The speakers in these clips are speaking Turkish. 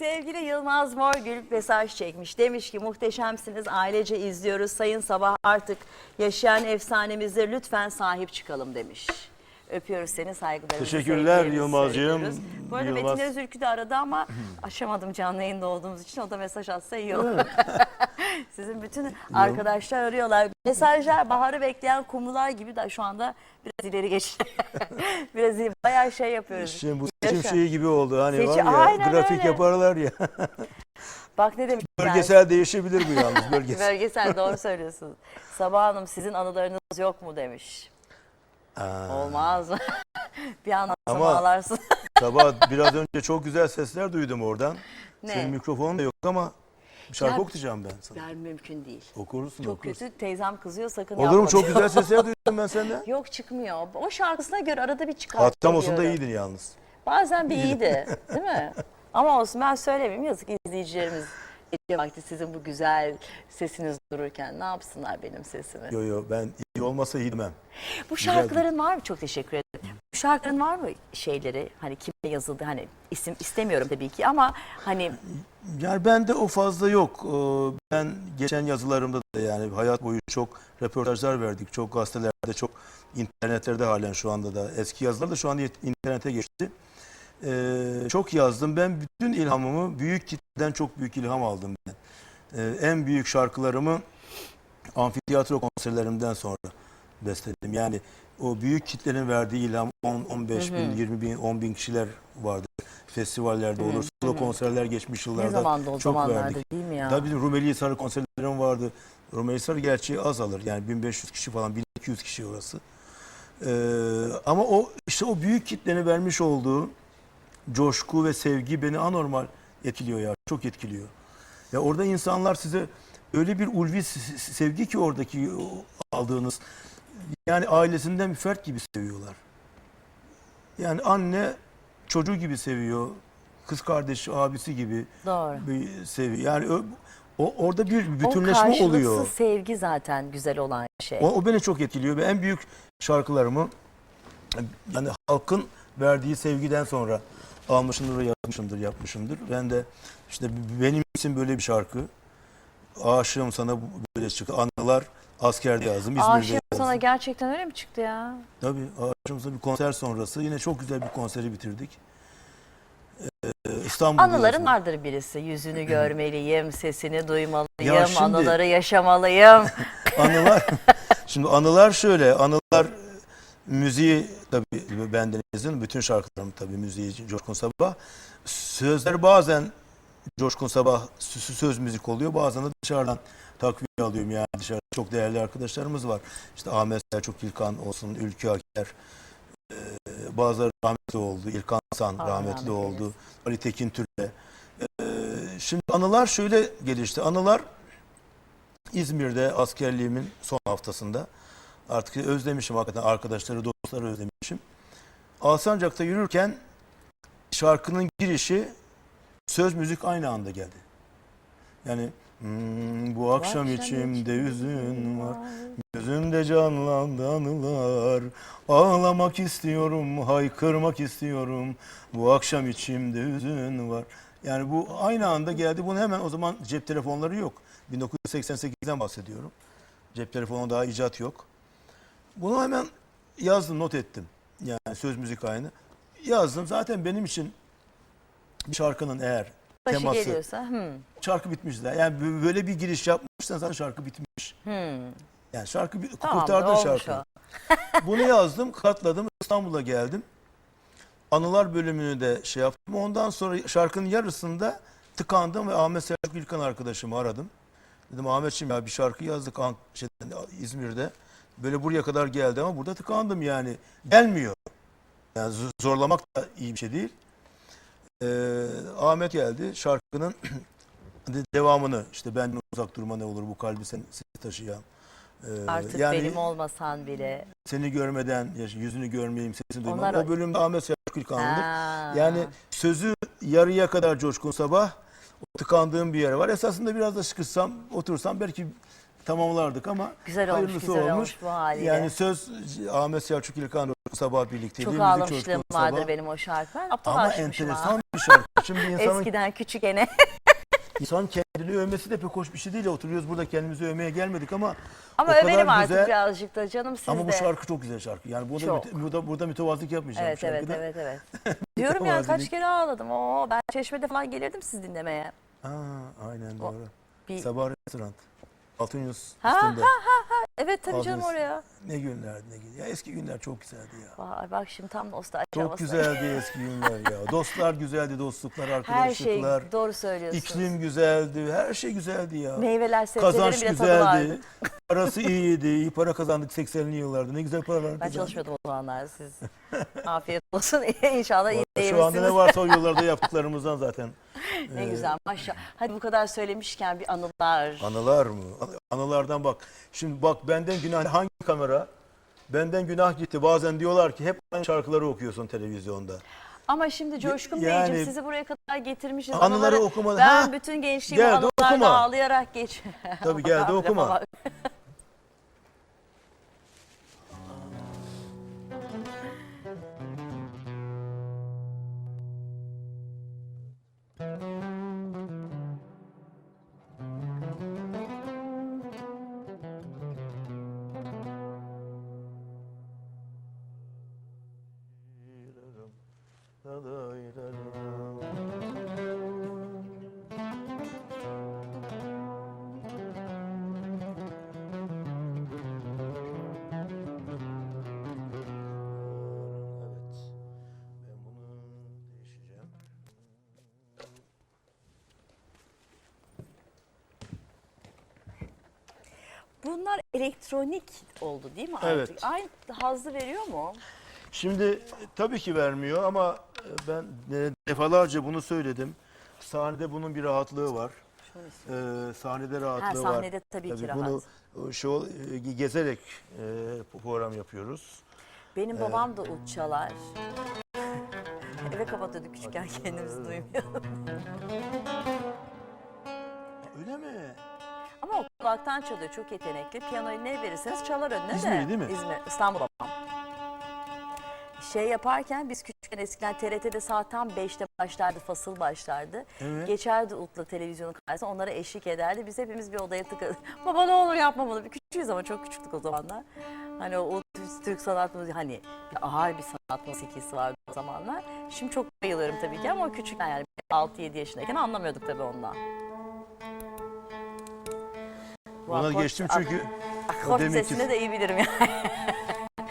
Sevgili Yılmaz Morgül mesaj çekmiş. Demiş ki muhteşemsiniz ailece izliyoruz. Sayın Sabah artık yaşayan efsanemize lütfen sahip çıkalım demiş. Öpüyoruz seni saygılarımızı. Teşekkürler Yılmazcığım. Bu arada Yılmaz- Metin Özülkü de aradı ama aşamadım canlı yayında olduğumuz için o da mesaj atsa iyi olur. Sizin bütün arkadaşlar arıyorlar. Mesajlar baharı bekleyen kumrular gibi de şu anda biraz ileri geçti. biraz iyi, bayağı şey yapıyoruz. Şimdi bu seçim Yaşa. şeyi gibi oldu. Hani Seçim- var ya Aynen grafik öyle. yaparlar ya. Bak ne demiş. yani. Bölgesel değişebilir bu yalnız bölgesel. Bölgesel doğru söylüyorsunuz. Sabah Hanım sizin anılarınız yok mu demiş. Aa, Olmaz. bir anlatsam Ama- ağlarsın. sabah biraz önce çok güzel sesler duydum oradan. Ne? Senin mikrofonun da yok ama bir şarkı Ya- okuyacağım ben sana. Yani mümkün değil. Okursun Çok okursun. kötü teyzem kızıyor sakın Olur mu? Çok güzel sesler duydum ben senden. Yok çıkmıyor. O şarkısına göre arada bir çıkartıyor. Hatam olsun da iyiydin yalnız. Bazen bir iyiydi değil mi? Ama olsun ben söylemeyeyim yazık izleyicilerimiz gece vakti sizin bu güzel sesiniz dururken ne yapsınlar benim sesimi. Yo yo ben iyi olmasa iyi demem. Bu şarkıların var mı? Çok teşekkür ederim. Bu şarkıların var mı şeyleri? Hani kimle yazıldı? Hani isim istemiyorum tabii ki ama hani Yani bende o fazla yok. Ee, Ben geçen yazılarımda da yani hayat boyu çok röportajlar verdik. Çok gazetelerde, çok internetlerde halen şu anda da. Eski yazılar da şu anda internete geçti. Ee, çok yazdım. Ben bütün ilhamımı büyük kitleden çok büyük ilham aldım ben. Ee, en büyük şarkılarımı amfiteyatro konserlerimden sonra besteledim. Yani o büyük kitlenin verdiği ilham 10, 15 bin, 20 bin, 10 bin kişiler vardı. Festivallerde olur. Solo konserler geçmiş yıllarda ne zamanda o çok zamanlarda verdik. değil mi ya? Tabii Rumeli Hisarı konserlerim vardı. Rumeli Hisarı gerçi azalır. Yani 1500 kişi falan 1200 kişi orası. Ee, ama o işte o büyük kitlenin vermiş olduğu coşku ve sevgi beni anormal etkiliyor ya. Çok etkiliyor. Ya orada insanlar size öyle bir ulvi sevgi ki oradaki o aldığınız yani ailesinden bir fert gibi seviyorlar. Yani anne çocuğu gibi seviyor. Kız kardeşi, abisi gibi Doğru. bir seviyor. Yani o, orada bir o bütünleşme karşılıksız oluyor. sevgi zaten güzel olan şey. O, o beni çok etkiliyor ve en büyük şarkılarımı yani halkın verdiği sevgiden sonra almışımdır ve yazmışımdır, yapmışımdır. Ben de işte benim için böyle bir şarkı. Aşığım sana böyle çıktı. Anılar askerde yazdım, İzmir'de Aşığım yazdım. sana gerçekten öyle mi çıktı ya? Tabii aşığım sana bir konser sonrası yine çok güzel bir konseri bitirdik. Ee, İstanbul'da Anıların yazdım. vardır birisi. Yüzünü görmeliyim, sesini duymalıyım, Ya şimdi- anıları yaşamalıyım. Anılar şimdi anılar şöyle anılar müziği tabii bendenizin bütün şarkılarım tabii müziği Coşkun Sabah. Sözler bazen Coşkun Sabah sö- söz müzik oluyor bazen de dışarıdan takviye alıyorum. Yani dışarıda çok değerli arkadaşlarımız var. İşte Ahmet Selçuk İlkan olsun Ülkü Aker eee, bazıları rahmetli oldu İlkan San Allah rahmetli rahmet oldu eylesin. Ali Tekin Türle. Eee, şimdi anılar şöyle gelişti. Anılar İzmir'de askerliğimin son haftasında artık özlemişim hakikaten arkadaşları, dostları özlemişim. Alsancak'ta yürürken şarkının girişi söz müzik aynı anda geldi. Yani "Hmm, bu akşam içimde hüzün var, gözümde canlandı anılar. Ağlamak istiyorum, haykırmak istiyorum. Bu akşam içimde hüzün var. Yani bu aynı anda geldi. Bunu hemen o zaman cep telefonları yok. 1988'den bahsediyorum. Cep telefonu daha icat yok. Bunu hemen yazdım, not ettim. Yani söz müzik aynı. Yazdım. Zaten benim için bir şarkının eğer Başı teması, geliyorsa. hmm, şarkı bitmiş zaten. Yani bö- böyle bir giriş yapmışsan zaten şarkı bitmiş. hmm. Yani şarkı bir- Tamam, kurtardın o. Bunu yazdım, katladım. İstanbul'a geldim. Anılar bölümünü de şey yaptım. Ondan sonra şarkının yarısında tıkandım ve Ahmet Selçuk İlkan arkadaşımı aradım. Dedim Ahmetciğim ya bir şarkı yazdık şeyden, İzmir'de. Böyle buraya kadar geldi ama burada tıkandım yani. Gelmiyor. Yani zorlamak da iyi bir şey değil. Ee, Ahmet geldi. Şarkının de- devamını işte benden uzak durma ne olur bu kalbi sen, seni taşıyan. Ee, Artık yani- benim olmasan bile. seni görmeden yüzünü görmeyeyim, sesini duymam. Onlar- O bölümde Ahmet Selçuk İlkan'dır. Ha. Yani sözü yarıya kadar Coşkun Sabah, o tıkandığım bir yer var. Esasında biraz da sıkışsam, otursam belki tamamlardık ama Güzel olmuş, hayırlısı güzel olmuş. bu haliyle. Yani söz Ahmet Selçuk İlkan, sabah birlikteydi. Çok ağlamışlığım vardır benim o şarkı. Ben aptal Ama aşıkmışım ha. enteresan bir şarkı. Şimdi insanın, Eskiden küçük gene. insan kendini övmesi de pek hoş bir şey değil. Oturuyoruz burada kendimizi övmeye gelmedik ama Ama o kadar övelim artık güzel. birazcık da canım sizde. Ama bu şarkı çok güzel şarkı. Yani burada, Çok. müte- burada, burada mütevazılık yapmayacağım. Evet bu evet şarkıda. evet evet. Diyorum ya kaç Mütevazilik. kere ağladım. Oo, ben çeşmede falan gelirdim siz dinlemeye. Aa, aynen doğru. Bir... Sabah restoran. Altınyus Ha, üstünde. Evet tabii canım oraya. Ne günlerdi ne gün. Ya eski günler çok güzeldi ya. Vay, bak şimdi tam nostalji Çok havası. güzeldi eski günler ya. Dostlar güzeldi, dostluklar, Her arkadaşlıklar. şey doğru söylüyorsunuz. İklim güzeldi, her şey güzeldi ya. Meyveler, sebzelerin Kazanç bile tadı vardı. güzeldi. Parası iyiydi. iyi para kazandık 80'li yıllarda. Ne güzel paralar Ben kazandık. çalışmıyordum o zamanlar siz. Afiyet olsun. İnşallah iyi Şu anda ne varsa o yıllarda yaptıklarımızdan zaten. Ne Ee, güzel maşallah. Hadi bu kadar söylemişken bir anılar. Anılar mı? An- Anılardan bak. Şimdi bak benden günah hangi kamera? Benden günah gitti. Bazen diyorlar ki hep aynı şarkıları okuyorsun televizyonda. Ama şimdi Coşkun yani- Beyciğim sizi buraya kadar getirmişiz. Anıları okumadı. Ben Ha? bütün gençliğimi Gel de anılarda okuma. ağlayarak geç. Tabii gel de okuma. Ama- Bunlar elektronik oldu değil mi artık? Evet. Aynı hazzı veriyor mu? Şimdi e, tabii ki vermiyor ama e, ben defalarca bunu söyledim. Sahnede bunun bir rahatlığı var. Ee, sahnede Ha, rahatlığı var. sahnede tabii, ki rahat. bunu şu gezerek e, program yapıyoruz. Benim babam da ut çalar. Eve kapatıyorduk küçükken kendimizi duymayalım. Öyle mi? Ama kulaktan çalıyor çok yetenekli. Piyanoyu ne verirseniz çalar önüne de. İzmir değil mi? İzmir, İstanbul babam. Şey yaparken biz küçükken eskiden TRT'de saat tam 5'te başlardı, fasıl başlardı. Evet. Geçerdi Ut'la televizyonun karşısına onlara eşlik ederdi. Biz hepimiz bir odaya tıkadık. Baba ne olur yapma bunu. Bir küçüğüz ama çok küçüktük o zamanlar. Hani o Ut, Türk sanat müziği hani ağır bir sanat musikisi vardı o zamanlar. Şimdi çok bayılıyorum tabii ki ama o küçükken yani 6-7 yaşındayken anlamıyorduk tabii ondan. Bu Buna akort- geçtim çünkü Akort deminki- sesini de iyi bilirim yani.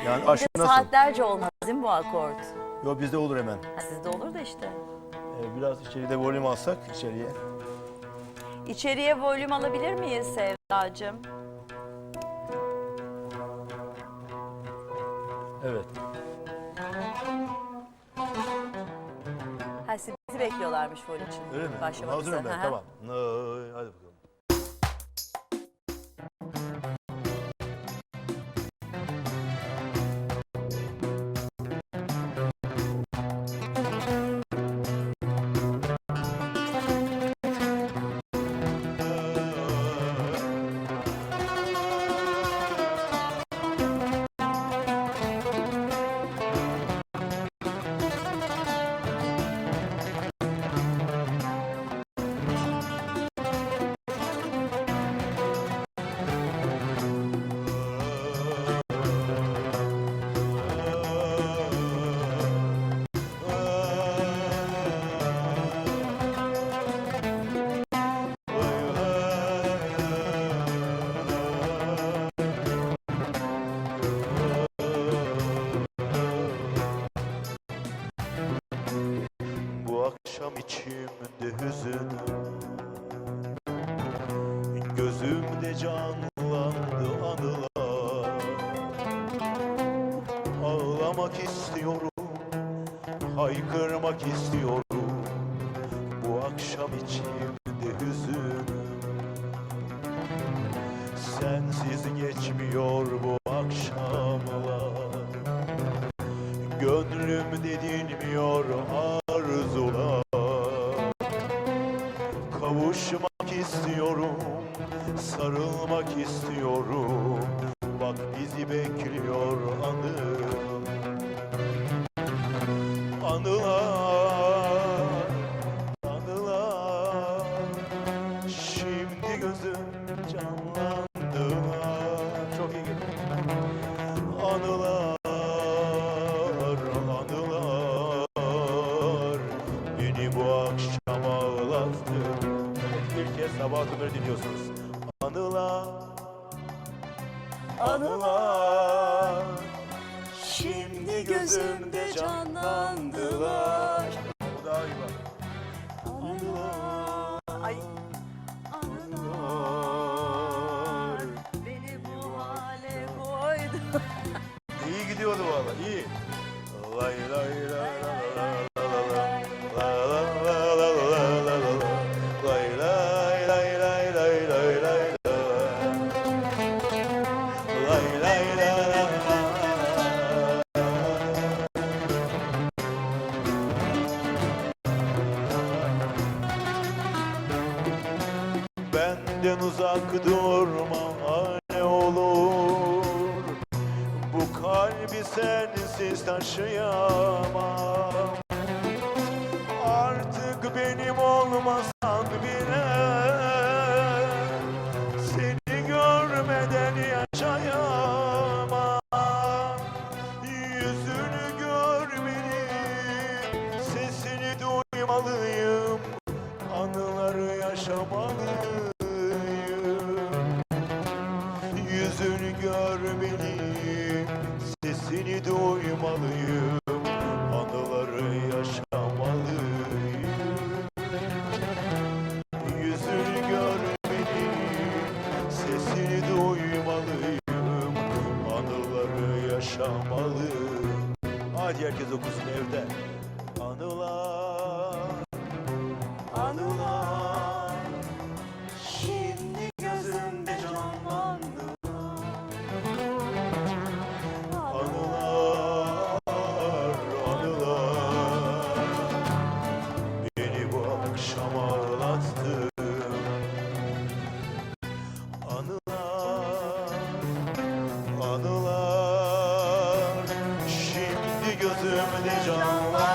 yani Bir de aşk nasıl? saatlerce olmaz değil mi bu akort? Yo bizde olur hemen. Ha, sizde olur da işte. Ee, biraz içeride volüm alsak içeriye. İçeriye volüm alabilir miyiz Sevdacığım? Evet. Ha sizi bekliyorlarmış volüm için. Öyle mi? Başlamak Hazırım üzere. ben tamam. Hadi bakalım. Ağlamak istiyorum Haykırmak istiyorum. Bu akşam içimde hüzün Sensiz geçmiyor bu akşamlar. Gönlümde dinmiyor arzular. Kavuşmak istiyorum, sarılmak istiyorum Bak bizi bekliyor anım anılar Anılar. Şimdi gözüm canlandılar Çok iyi Anılar, anılar. Beni bu akşam ağlattı. Bir kez sabah dinliyorsunuz. Anılar, anılar Şimdi gözümde canlandılar Bu daha iyi bak Anılar, Ay. anılar Beni bu hale koydu. İyi gidiyordu valla iyi. Lay lay lay Benden uzak durma ne olur. Bu kalbi sensiz taşıyamam. Artık benim olmasan bile Seni görmeden yaşayamam. Yüzünü görmeli Sesini duymalıyım Anıları yaşamalıyım Sesini duymalıyım Anıları yaşamalıyım. Yüzünü görmeliyim Sesini duymalıyım Anıları yaşamalıyım. Hadi herkes okusun evde gözümde canlandı